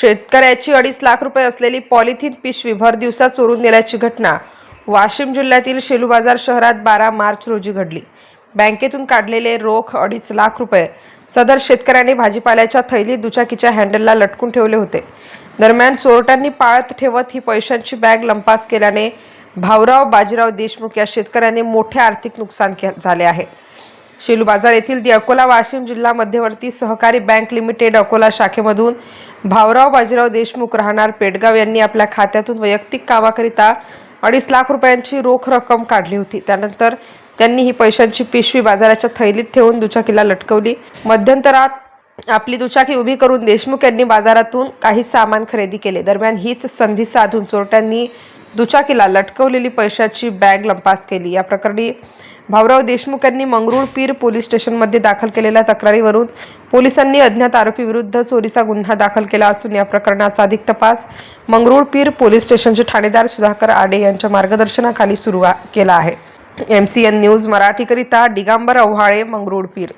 शेतकऱ्याची अडीच लाख रुपये असलेली पॉलिथिन पिशवी भर दिवसा चोरून नेल्याची घटना. वाशिम जिल्ह्यातील शेलू बाजार शहरात बारा मार्च रोजी घडली. बँकेतून काढलेले रोख अडीच लाख रुपये. सदर शेतकऱ्याने भाजीपाल्याच्या थैलीत दुचाकीच्या हँडलला लटकून ठेवले होते. दरम्यान चोरट्यांनी पाळत ठेवत ही पैशांची बॅग लंपास केल्याने भाऊराव बाजीराव देशमुख या शेतकऱ्याने मोठे आर्थिक नुकसान झाले आहे. शेलू बाजार येथील दी अकोला वाशिम जिल्हा मध्यवर्ती सहकारी बँक लिमिटेड अकोला शाखेमधून भाऊराव बाजीराव देशमुख राहणार पेडगाव यांनी आपल्या खात्यातून वैयक्तिक कामाकरिता अडीच लाख रुपयांची रोख रक्कम काढली होती. त्यानंतर त्यांनी ही पैशांची पिशवी बाजाराच्या थैलीत ठेवून दुचाकीला लटकवली. मध्यंतरात आपली दुचाकी उभी करून देशमुख यांनी बाजारातून काही सामान खरेदी केले. दरम्यान हीच संधी साधून चोरट्यांनी दुचाकीला लटकवलेली पैशाची बॅग लंपास केली. या प्रकरणी भाऊराव देशमुख यांनी मंगरुळ पीर पोलीस स्टेशनमध्ये दाखल केलेल्या तक्रारीवरून पोलिसांनी अज्ञात आरोपी विरुद्ध चोरीचा गुन्हा दाखल केला असून या प्रकरणाचा अधिक तपास मंगरुळ पीर पोलीस स्टेशनचे ठाणेदार सुधाकर आडे यांच्या मार्गदर्शनाखाली सुरू केला आहे. एम सी एन न्यूज मराठीकरिता डिगांबर अव्हाळे मंगरुळ पीर.